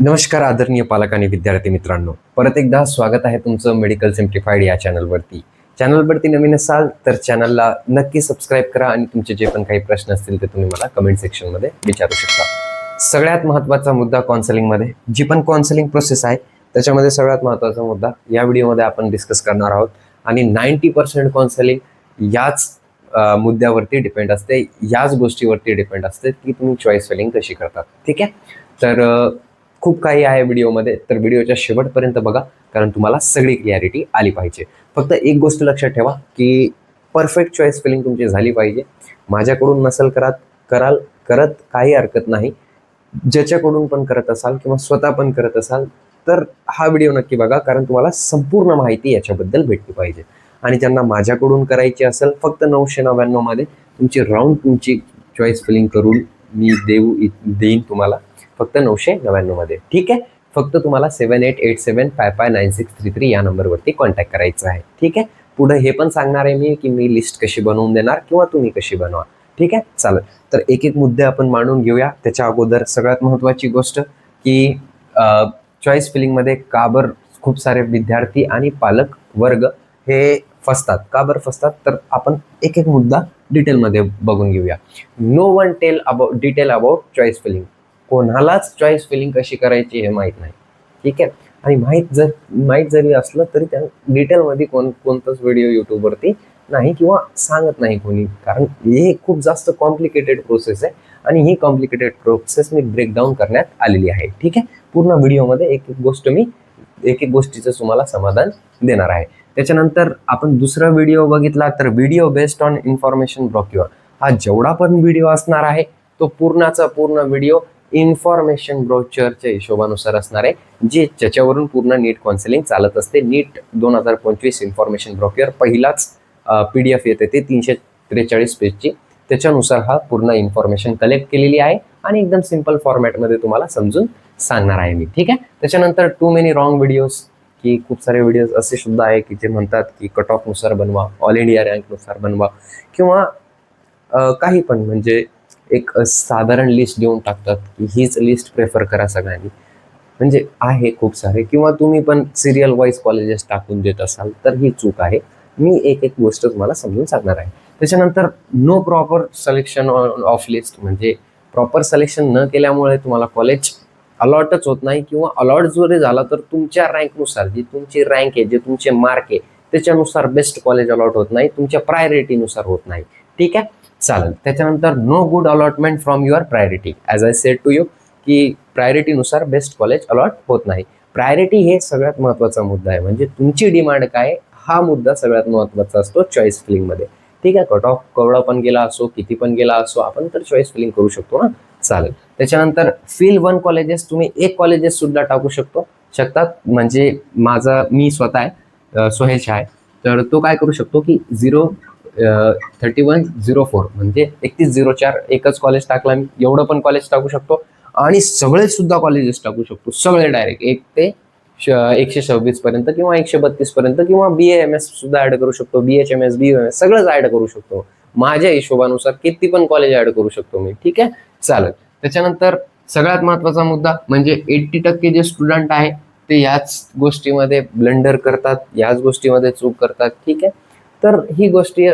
नमस्कार आदरणीय पालक आणि विद्यार्थी मित्रांनो. परत एकदा स्वागत आहे तुमचं मेडिकल सिम्प्लिफाईड या चॅनलवरती. चॅनलवरती नवीन असाल तर चॅनलला नक्की सबस्क्राईब करा आणि तुमचे जे पण काही प्रश्न असतील ते तुम्ही मला कमेंट सेक्शनमध्ये विचारू शकता. सगळ्यात महत्त्वाचा मुद्दा काउन्सिलिंगमध्ये जी पण काउन्सिलिंग प्रोसेस आहे त्याच्यामध्ये सगळ्यात महत्त्वाचा मुद्दा या व्हिडिओमध्ये आपण डिस्कस करणार आहोत. आणि नाईंटी पर्सेंट काउन्सिलिंग याच मुद्द्यावरती डिपेंड असते. याच गोष्टीवरती डिपेंड असते की तुम्ही चॉईस फिलिंग कशी करतात. ठीक आहे? तर खूप काही आहे व्हिडिओमध्ये तर व्हिडिओच्या शेवटपर्यंत बघा कारण तुम्हाला सगळी क्लॅरिटी आली पाहिजे. फक्त एक गोष्ट लक्षात ठेवा की परफेक्ट चॉईस फिलिंग तुमची झाली पाहिजे. माझ्याकडून नसेल करत कराल करत काही हरकत नाही. ज्याच्याकडून पण करत असाल किंवा स्वतः पण करत असाल तर हा व्हिडिओ नक्की बघा कारण तुम्हाला संपूर्ण माहिती याच्याबद्दल भेटली पाहिजे. आणि ज्यांना माझ्याकडून करायची असेल फक्त नऊशे नव्याण्णवमध्ये तुमची राऊंड तुमची चॉईस फिलिंग करून मी देऊ देईन तुम्हाला. फक्त नऊशे नव्याण्णवमध्ये ठीक आहे? फक्त तुम्हाला seven eight eight seven five five nine six three three या नंबरवरती कॉन्टॅक्ट करायचं आहे. ठीक आहे? पुढे हे पण सांगणार आहे मी की मी लिस्ट कशी बनवून देणार किंवा तुम्ही कशी बनवा. ठीक आहे? चालेल. तर एक एक मुद्दे आपण मांडून घेऊया. त्याच्या अगोदर सगळ्यात महत्त्वाची गोष्ट की चॉईस फिलिंगमध्ये काबर खूप सारे विद्यार्थी आणि पालक वर्ग हे फसतात. का बरं फसतात? तर आपण एक एक मुद्दा डिटेलमध्ये बघून घेऊया. No one tell about detail about choice filling कोणालाच चॉईस फिलिंग कशी करायची हे माहीत नाही. ठीक आहे? आणि माहीत जर माहीत जरी असलं तरी त्या डिटेलमध्ये कोण कोणताच व्हिडिओ यूट्यूबवरती नाही किंवा सांगत नाही कोणी. कारण हे खूप जास्त कॉम्प्लिकेटेड प्रोसेस आहे आणि ही कॉम्प्लिकेटेड प्रोसेस मी ब्रेकडाऊन करण्यात आलेली आहे. ठीक आहे? पूर्ण व्हिडिओमध्ये एक एक गोष्ट मी एक एक गोष्टीचं तुम्हाला समाधान देणार आहे. त्याच्यानंतर आपण दुसरा व्हिडिओ बघितला तर video based on information brochure हा जेवढा पण व्हिडिओ असणार आहे तो पूर्णाचा पूर्ण व्हिडिओ इन्फॉर्मेशन ब्रोचरच्या हिशोबानुसार असणार आहे जे ज्याच्यावरून पूर्ण नीट काउन्सिलिंग चालत असते नीट दोन हजार पंचवीस इन्फॉर्मेशन ब्रोकर पहिलाच पी डी एफ येते ते तीनशे त्रेचाळीस पेजची. त्याच्यानुसार हा पूर्ण इन्फॉर्मेशन कलेक्ट केलेली आहे आणि एकदम सिंपल फॉर्मॅटमध्ये तुम्हाला समजून सांगणार आहे मी. ठीक आहे? त्याच्यानंतर टू मेनी रॉंग व्हिडिओज की खूप सारे व्हिडिओज असे सुद्धा आहे की जे म्हणतात की कट ऑफनुसार बनवा ऑल इंडिया रँकनुसार बनवा किंवा काही पण म्हणजे एक साधारण लिस्ट देऊन टाकतात. की हीच लिस्ट प्रेफर करा सगळ्यांनी. म्हणजे आहे खूप सारे. किंवा तुम्ही पण सिरियल वाईज कॉलेजेस टाकून देत असाल तर ही चूक आहे. मी एक एक गोष्ट तुम्हाला समजून सांगणार आहे. त्याच्यानंतर no proper selection of list म्हणजे प्रॉपर सलेक्शन न केल्यामुळे तुम्हाला कॉलेज अलॉटच होत नाही किंवा अलॉट जरी झाला तर तुमच्या रँकनुसार जी तुमची रँक आहे जे तुमचे मार्क आहे त्याच्यानुसार बेस्ट कॉलेज अलॉट होत नाही तुमच्या प्रायोरिटीनुसार होत नाही. ठीक आहे? चालेल. त्याच्यानंतर no good allotment from your priority as I said to you की प्रायोरिटीनुसार बेस्ट कॉलेज अलॉट होत नाही. प्रायोरिटी हे सगळ्यात महत्त्वाचा मुद्दा आहे. म्हणजे तुमची डिमांड काय हा मुद्दा सगळ्यात महत्त्वाचा असतो चॉईस फिलिंगमध्ये ठीक आहे कट ऑफ कवडा पण गेला असो किती पण गेला असो आपण तर चॉईस फिलिंग करू शकतो ना? चालेल. त्याच्यानंतर फील वन कॉलेजेस तुम्ही एक कॉलेजेस सुद्धा टाकू शकतो. शकतात म्हणजे माझा मी स्वतः आहे सोहेश आहे. तर तो काय करू शकतो की zero thirty one zero four म्हणजे एकतीस झिरो चार एकच कॉलेज टाकला मी एवढं पण कॉलेज टाकू शकतो. आणि सगळे सुद्धा कॉलेजेस टाकू शकतो. सगळे डायरेक्ट एक ते श एकशे सव्वीस पर्यंत किंवा एकशे बत्तीस पर्यंत किंवा बी एम एस सुद्धा ऍड करू शकतो. B H M S B M S सगळंच ऍड करू शकतो. माझ्या हिशोबानुसार किती पण कॉलेज ऍड करू शकतो मी. ठीक आहे? चालेल. त्याच्यानंतर सगळ्यात महत्त्वाचा मुद्दा म्हणजे एट्टी टक्के जे स्टुडंट आहे ते याच गोष्टीमध्ये ब्लंडर करतात याच गोष्टीमध्ये चूक करतात. ठीक आहे? तर ही गोष्टी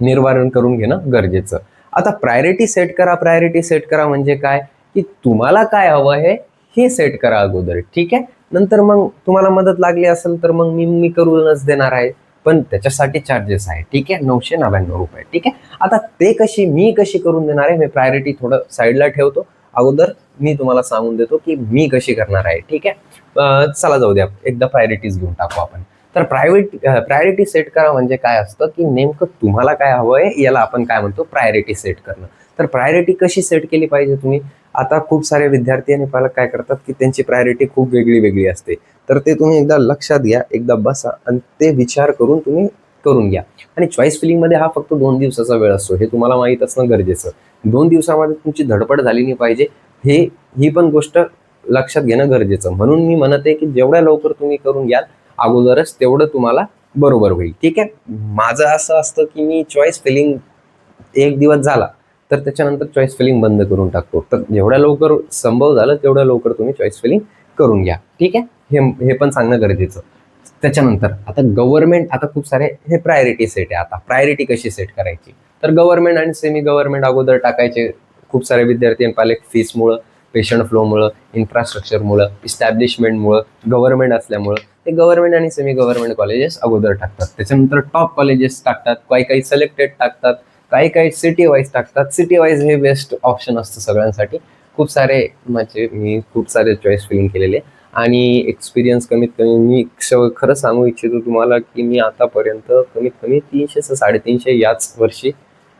निर्वारण करून घेणं गरजेचं. आता प्रायोरिटी सेट करा प्रायोरिटी सेट करा म्हणजे काय? की तुम्हाला काय हवं आहे हे सेट करा अगोदर ठीक आहे? नंतर मग तुम्हाला मदत लागली असेल तर मग मी मी करूनच देणार आहे. पण त्याच्यासाठी चार्जेस आहे ठीक आहे? नऊशे नव्याण्णव रुपये ठीक आहे? आता ते कशी मी कशी करून देणार आहे मी प्रायोरिटी थोडं साईडला ठेवतो. अगोदर मी तुम्हाला सांगून देतो की मी कशी करणार आहे ठीक आहे? चला जाऊ द्या एकदा प्रायोरिटीज घेऊन टाकू आपण. तर प्रायव्हेट प्रायोरिटी सेट करा म्हणजे काय असतं की नेमकं तुम्हाला काय हवं आहे याला आपण काय म्हणतो प्रायोरिटी सेट करणं. तर प्रायोरिटी कशी सेट केली पाहिजे तुम्ही? आता खूप सारे विद्यार्थी आणि पालक काय करतात की त्यांची प्रायोरिटी खूप वेगळी वेगळी असते. तर ते तुम्ही एकदा लक्षात घ्या एकदा बसा आणि ते विचार करून तुम्ही करून घ्या. आणि चॉईस फिलिंगमध्ये हा फक्त दोन दिवसाचा वेळ असतो. हे तुम्हाला माहीत असणं गरजेचं. दोन दिवसामध्ये तुमची धडपड झाली नाही पाहिजे. हे ही पण गोष्ट लक्षात घेणं गरजेचं. म्हणून मी म्हणत आहे की जेवढ्या लवकर तुम्ही करून घ्याल अगोदरच तेवढं तुम्हाला बरोबर होईल. ठीक आहे? माझं असं असतं की मी चॉईस फिलिंग एक दिवस झाला तर त्याच्यानंतर चॉईस फिलिंग बंद करून टाकतो. तर जेवढ्या लवकर संभव झालं तेवढ्या लवकर तुम्ही चॉईस फिलिंग करून घ्या. ठीक आहे? हे हे पण सांगणं गरजेचं. त्याच्यानंतर आता गव्हर्नमेंट आता खूप सारे हे प्रायोरिटी सेट आहे आता. प्रायोरिटी कशी सेट करायची? तर गव्हर्नमेंट आणि सेमी गव्हर्नमेंट अगोदर टाकायचे. खूप सारे विद्यार्थी आणि पालक फीसमुळं पेशंट फ्लोमुळं इन्फ्रास्ट्रक्चरमुळं इस्टॅब्लिशमेंटमुळं गव्हर्नमेंट असल्यामुळं. ते गव्हर्नमेंट आणि सेमी गव्हर्नमेंट कॉलेजेस अगोदर टाकतात. त्याच्यानंतर टॉप कॉलेजेस टाकतात काही काही सिलेक्टेड टाकतात काही काही सिटी वाईज टाकतात. सिटी वाईज हे बेस्ट ऑप्शन असतं सगळ्यांसाठी. खूप सारे म्हणजे मी खूप सारे चॉईस फिलिंग केलेले. आणि एक्सपिरियन्स कमीत कमी मी खरं सांगू इच्छितो तुम्हाला की मी आतापर्यंत कमीत कमी तीनशे साडेतीनशे याच वर्षी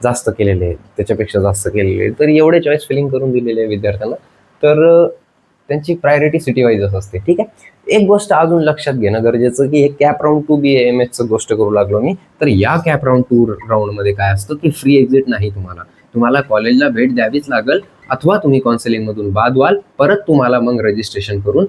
जास्त केलेले आहेत. त्याच्यापेक्षा जास्त केलेले तर एवढे चॉईस फिलिंग करून दिलेले आहे विद्यार्थ्यांना. तर त्यांची प्रायोरिटी सिटी वाईजच असते. ठीक आहे? एक गोष्ट अजून लक्षात घेणं गरजेचं की हे cap round two B M एसचं गोष्ट करू लागलो मी. तर या कॅप राऊंड टू राऊंडमध्ये काय असतं की फ्री एक्झिट नाही तुम्हाला. तुम्हाला कॉलेजला भेट द्यावीच लागेल अथवा तुम्ही काउन्सिलिंगमधून बाद व्हाल परत तुम्हाला मग रजिस्ट्रेशन करून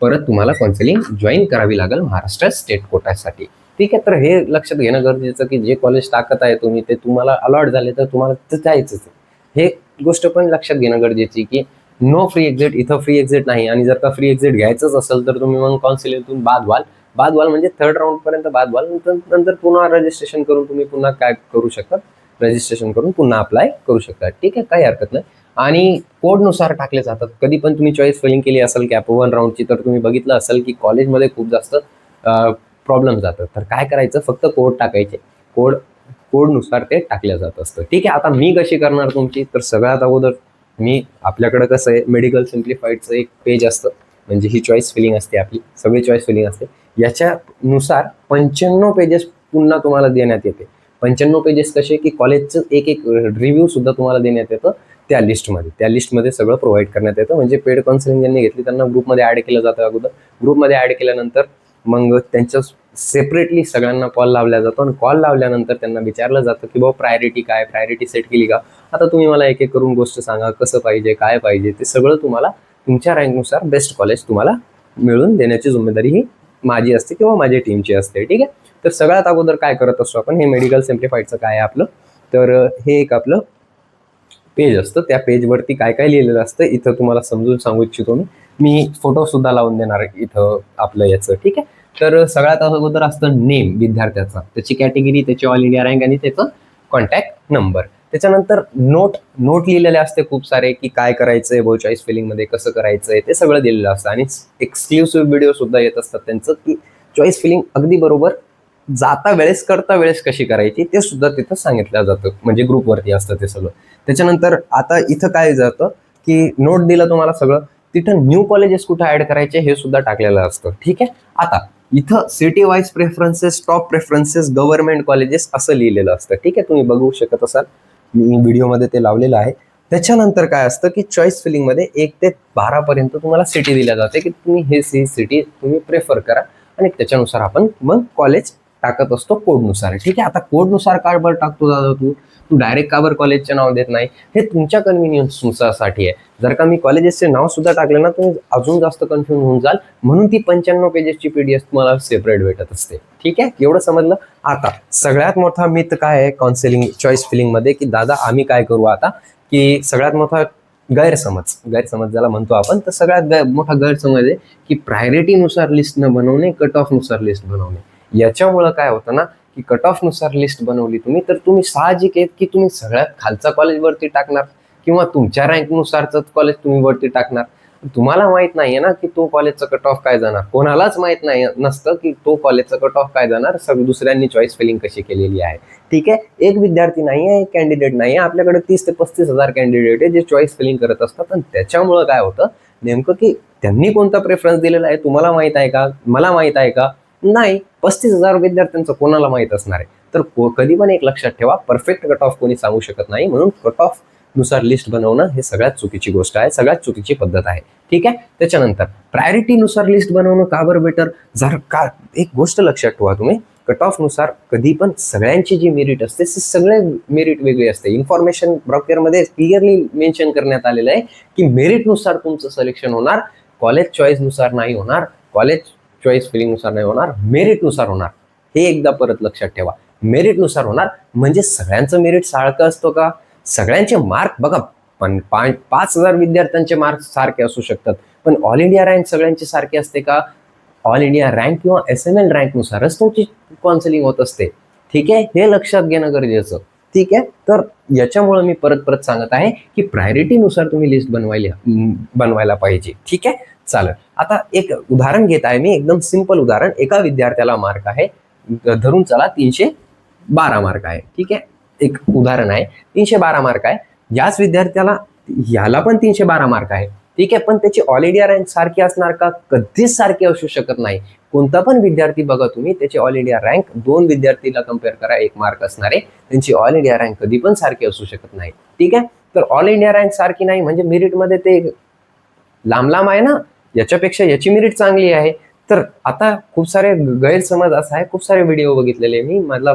परत तुम्हाला काउन्सिलिंग जॉईन करावी लागेल महाराष्ट्र स्टेट कोटासाठी ठीक आहे? तर हे लक्षात घेणं गरजेचं की जे कॉलेज टाकत आहे तुम्ही ते तुम्हाला अलॉट झाले तर तुम्हाला ते जायचंच आहे. हे गोष्ट पण लक्षात घेणं गरजेची की नो फ्री एक्झिट इथं फ्री एक्झिट नाही. आणि जर का फ्री एक्झिट घ्यायचंच असेल तर तुम्ही मग काउन्सिलिंगतून बाद व्हाल. बाद व्हाल म्हणजे थर्ड राऊंड पर्यंत बाद व्हाल. नंतर नंतर पुन्हा रजिस्ट्रेशन करून तुम्ही पुन्हा काय करू शकतात रजिस्ट्रेशन करून पुन्हा अप्लाय करू शकता. ठीक आहे काही हरकत नाही. आणि कोडनुसार टाकले जातात. कधी पण तुम्ही चॉईस फिलिंग केली असेल कॅप वन राऊंडची तर तुम्ही बघितलं असेल की कॉलेजमध्ये खूप जास्त प्रॉब्लेम जातात. तर काय करायचं? फक्त कोड टाकायचे. कोड कोडनुसार ते टाकलं जात असतं. ठीक आहे आता मी कशी करणार तुमची? तर सगळ्यात अगोदर मी आपल्याकडं कसं आहे मेडिकल सिम्प्लिफाईडचं एक पेज असतं. म्हणजे ही चॉईस फिलिंग असते आपली सगळी चॉईस फिलिंग असते. याच्यानुसार पंच्याण्णव पेजेस पुन्हा तुम्हाला देण्यात येते. पंच्याण्णव पेजेस कसे की कॉलेजचं एक एक रिव्ह्यूसुद्धा तुम्हाला देण्यात येतं त्या लिस्टमध्ये त्या लिस्टमध्ये सगळं प्रोव्हाइड करण्यात येतं. म्हणजे पेड काउन्सिलिंग ज्यांनी घेतली त्यांना ग्रुपमध्ये ॲड केलं जातं अगोदर. ग्रुपमध्ये ॲड केल्यानंतर मग त्यांच्या सेपरेटली सगळ्यांना कॉल लावला जातो आणि कॉल लावल्यानंतर त्यांना विचारलं जातं की बाबा प्रायोरिटी काय? प्रायोरिटी सेट केली का? आता तुम्ही मला एक एक करून गोष्ट सांगा कसं पाहिजे काय पाहिजे? ते सगळं तुम्हाला तुमच्या रँकनुसार बेस्ट कॉलेज तुम्हाला मिळून देण्याची जिम्मेदारी ही माझी असते किंवा माझ्या टीमची असते ठीक आहे? तर सगळ्यात अगोदर काय करत असतो आपण? हे मेडिकल सिम्प्लिफाईडचं काय आहे आपलं? तर हे एक आपलं पेज असतं. त्या पेजवरती काय काय लिहिलेलं असतं? इथं तुम्हाला समजून सांगू इच्छितो मी. मी फोटोसुद्धा लावून देणार आहे इथं आपलं याचं ठीक आहे? तर सगळ्यात अगोदर असतं नेम विद्यार्थ्याचा. त्याची कॅटेगरी त्याची ऑल इंडिया रँक आणि त्याचं कॉन्टॅक्ट नंबर त्याच्यानंतर नोट नोट लिहिलेले असते खूप सारे की काय करायचंय बो चॉईस फिलिंगमध्ये कसं करायचंय ते सगळं दिलेलं असतं. आणि एक्सक्लुसिव्ह व्हिडिओ सुद्धा येत असतात त्यांचं की चॉईस फिलिंग अगदी बरोबर जाता वेळेस करता वेळेस कशी करायची ते सुद्धा तिथं सांगितलं जातं. म्हणजे ग्रुपवरती असतं ते सगळं. त्याच्यानंतर आता इथं काय जातं की नोट दिलं तुम्हाला सगळं तिथं न्यू कॉलेजेस कुठं ऍड करायचे हे सुद्धा टाकलेलं असतं. ठीक आहे? आता इथं city wise preferences top preferences government colleges असं लिहिलेलं असतं. ठीक आहे? तुम्ही बघू शकत असाल. मी व्हिडिओमध्ये ते लावलेलं आहे. त्याच्यानंतर काय असतं की चॉईस फिलिंगमध्ये एक ते बारापर्यंत तुम्हाला सिटी दिल्या जाते की तुम्ही हे सी सिटी तुम्ही प्रेफर करा. आणि त्याच्यानुसार आपण मग कॉलेज टाकत असतो कोडनुसार ठीक आहे? आता कोडनुसार काय बरं टाकतो दादा तू? तू डायरेक्ट का बरं कॉलेजचे नाव देत नाही? हे तुमच्या कन्व्हिनियन्ससाठी आहे. जर का मी कॉलेजेसचे नाव सुद्धा टाकले ना तुम्ही अजून जास्त कन्फ्युज होऊन जाल. म्हणून ती पंच्याण्णव पेजेसची पीडीएफ तुम्हाला सेपरेट भेटत असते. ठीक आहे? एवढं समजलं? आता सगळ्यात मोठा मित काय आहे काउन्सिलिंग चॉईस फिलिंगमध्ये की दादा आम्ही काय करू आता? की सगळ्यात मोठा गैरसमज गैरसमज ज्याला म्हणतो आपण तर सगळ्यात गै मोठा गैरसमज आहे की प्रायोरिटीनुसार लिस्ट न बनवणे कट ऑफनुसार लिस्ट बनवणे. याच्यामुळं काय होतं ना की कट ऑफनुसार लिस्ट बनवली तुम्ही तर तुम्ही साहजिक आहेत की तुम्ही सगळ्यात खालचा कॉलेजवरती टाकणार किंवा तुमच्या रँकनुसारच कॉलेज तुम्ही वरती टाकणार. तुम्हाला माहीत नाहीये ना की तो कॉलेजचा कट ऑफ काय जाणार. कोणालाच माहीत नाही नसतं की तो कॉलेजचा कट ऑफ काय जाणार. सगळं दुसऱ्यांनी चॉईस फिलिंग कशी केलेली आहे. ठीक आहे? एक विद्यार्थी नाही आहे एक कॅन्डिडेट नाही आहे आपल्याकडे तीस ते पस्तीस हजार कॅन्डिडेट आहे जे चॉईस फिलिंग करत असतात. आणि त्याच्यामुळं काय होतं? नेमकं की त्यांनी कोणता प्रेफरन्स दिलेला आहे? तुम्हाला माहीत आहे का? मला माहीत आहे का? नाही पस्तीस हजार विद्यार्थ्यांचं कोणाला माहीत असणार आहे? तर कधी पण एक लक्षात ठेवा परफेक्ट कट ऑफ कोणी सांगू शकत नाही म्हणून कट ऑफनुसार लिस्ट बनवणं हे सगळ्यात चुकीची गोष्ट आहे सगळ्यात चुकीची पद्धत आहे. ठीक आहे? त्याच्यानंतर प्रायोरिटीनुसार लिस्ट बनवणं का बरं बेटर जर का एक गोष्ट लक्षात ठेवा तुम्ही कट ऑफनुसार कधी पण सगळ्यांची जी मेरिट असते ती सगळे मेरिट वेगळी असते. इन्फॉर्मेशन ब्रॉकेअरमध्ये क्लिअरली मेन्शन करण्यात आलेलं आहे की मेरिटनुसार तुमचं सिलेक्शन होणार कॉलेज चॉईसनुसार नाही होणार कॉलेज चॉईस फिलिंगनुसार नाही होणार मेरिटनुसार होणार. हे एकदा परत लक्षात ठेवा. मेरिटनुसार होणार म्हणजे सगळ्यांचं मेरिट सारखं असतो का? सगळ्यांचे मार्क बघा पण पाच हजार विद्यार्थ्यांचे मार्क सारखे असू शकतात. पण ऑल इंडिया रँक सगळ्यांचे सारखे असते का? ऑल इंडिया रँक किंवा एस एम एल रँकनुसारच तुमची काउन्सिलिंग होत असते. ठीक आहे? हे लक्षात घेणं गरजेचं. ठीक आहे? तर याच्यामुळे मी परत परत सांगत आहे की प्रायोरिटीनुसार तुम्ही लिस्ट बनवायला बनवायला पाहिजे. ठीक आहे? चालेल. आता एक उदाहरण घेत आहे मी एकदम सिंपल उदाहरण. एका विद्यार्थ्याला मार्क आहे धरून चला तीनशे बारा मार्क आहे. ठीक आहे? एक उदाहरण आहे. तीनशे बारा मार्क आहे. याच विद्यार्थ्याला ह्याला पण तीनशे बारा मार्क आहे. ठीक आहे? पण त्याची ऑल इंडिया रँक सारखी असणार का? कधीच सारखी असू शकत नाही. कोणता पण विद्यार्थी बघा तुम्ही त्याची ऑल इंडिया रँक दोन विद्यार्थीला कंपेअर करा एक मार्क असणारे त्यांची ऑल इंडिया रँक कधी पण सारखी असू शकत नाही. ठीक आहे? तर ऑल इंडिया रँक सारखी नाही म्हणजे मेरिटमध्ये ते लांब लांब आहे ना? याच्यापेक्षा याची मेरिट चांगली आहे. तर आता खूप सारे गैरसमज असा आहे. खूप सारे व्हिडिओ बघितलेले मी. मला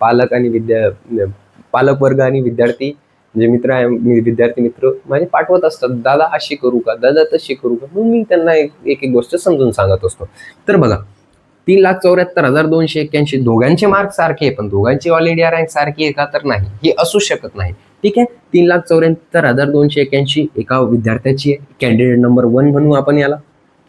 पालक आणि विद्या पालक वर्ग आणि विद्यार्थी जे मित्र आहे मी विद्यार्थी मित्र माझे पाठवत असतात. दादा अशी करू का? दादा तशी करू का? मग मी त्यांना एक एक एक गोष्ट समजून सांगत असतो. तर बघा तीन लाख चौऱ्याहत्तर हजार दोनशे एक्क्याऐंशी दोघांचे मार्क सारखे आहे पण दोघांची ऑल इंडिया रँक सारखी आहे का? तर नाही. हे असू शकत नाही. ठीक आहे? तीन लाख चौऱ्याहत्तर हजार दोनशे एक्याऐंशी एका विद्यार्थ्याची आहे. कॅन्डिडेट नंबर वन म्हणू आपण याला.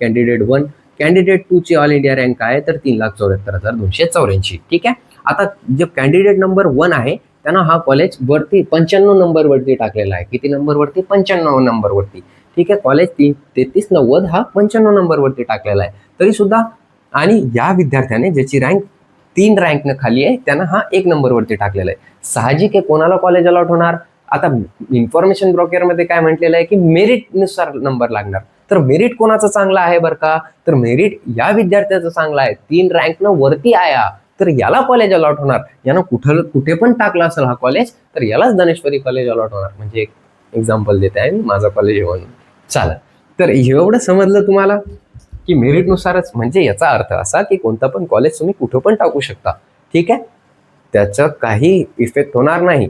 कॅन्डिडेट वन कॅन्डिडेट टूची ऑल इंडिया रँक आहे तर तीन लाख चौऱ्याहत्तर हजार दोनशे चौऱ्याऐंशी. ठीक आहे? आता जे कॅन्डिडेट नंबर वन आहे त्यांना हा कॉलेज वरती पंच्याण्णव नंबर वरती टाकलेला आहे. किती नंबर वरती? पंच्याण्णव नंबर वरती. ठीक आहे? कॉलेज तीन तेहतीस नव्वद हा पंच्याण्णव नंबर वरती टाकलेला आहे. तरी सुद्धा आणि या विद्यार्थ्याने ज्याची रँक तीन रँकनं खाली आहे त्यांना हा एक नंबरवरती टाकलेला आहे. साहजिक आहे कोणाला कॉलेज अलॉट होणार? आता इन्फॉर्मेशन ब्रोकरमध्ये काय म्हटलेलं आहे की मेरिटनुसार नंबर लागणार. तर मेरिट कोणाचं चांगलं आहे बरं का? तर मेरिट या विद्यार्थ्याचं चांगलं आहे. तीन रँकनं वरती आया तर याला कॉलेज अलॉट होणार. यानं कुठं कुठे पण टाकला असेल हा कॉलेज तर यालाच धनेश्वरी कॉलेज अलॉट होणार. म्हणजे एक एक्झाम्पल देते आहे माझा कॉलेज म्हणून. चालेल. तर एवढं समजलं तुम्हाला? की मेरिटनुसारच. म्हणजे याचा अर्थ असा की कोणता पण कॉलेज तुम्ही कुठं पण टाकू शकता. ठीक आहे? त्याचं काही इफेक्ट होणार नाही.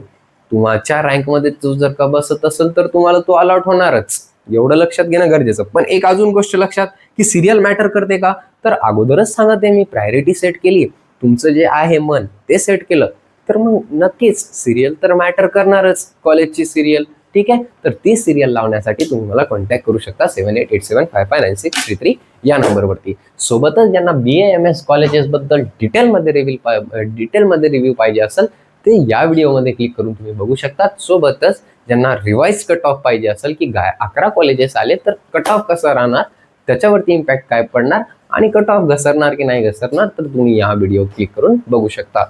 तुमच्या रँकमध्ये तू जर का बसत असेल तर तुम्हाला तो अलॉट होणारच. एवढं लक्षात घेणं गरजेचं. पण एक अजून गोष्ट लक्षात की सिरियल मॅटर करते का? तर अगोदरच सांगते मी प्रायोरिटी सेट केली. तुमचं जे आहे मन ते सेट केलं. तर मग नक्कीच सिरियल तर मॅटर करणारच. कॉलेजची सिरियल ठीक आहे? तर ती सिरियल लावण्यासाठी तुम्ही मला कॉन्टॅक्ट करू शकता seven eight eight seven five five nine six three three या नंबरवरती सोबतच ज्यांना बी ए एम एस कॉलेजेसबद्दल डिटेलमध्ये रिव्ह्यू डिटेलमध्ये रिव्ह्यू पाहिजे असेल ते या व्हिडिओमध्ये क्लिक करून तुम्ही बघू शकता. सोबतच ज्यांना रिवाईज कट ऑफ पाहिजे असेल की गाय अकरा कॉलेजेस आले तर कट ऑफ कसं राहणार? त्याच्यावरती इम्पॅक्ट काय पडणार? आणि कट ऑफ घसरणार की नाही घसरणार? तर तुम्ही या व्हिडिओ क्लिक करून बघू शकता.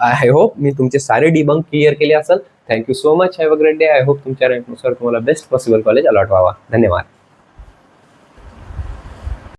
आय होप मी तुमचे सारे डिबंक क्लिअर केले असेल. Thank you so much have a great day I hope तुमच्या रँकनुसार तुम्हाला बेस्ट पॉसिबल कॉलेज अलॉट व्हावा. धन्यवाद.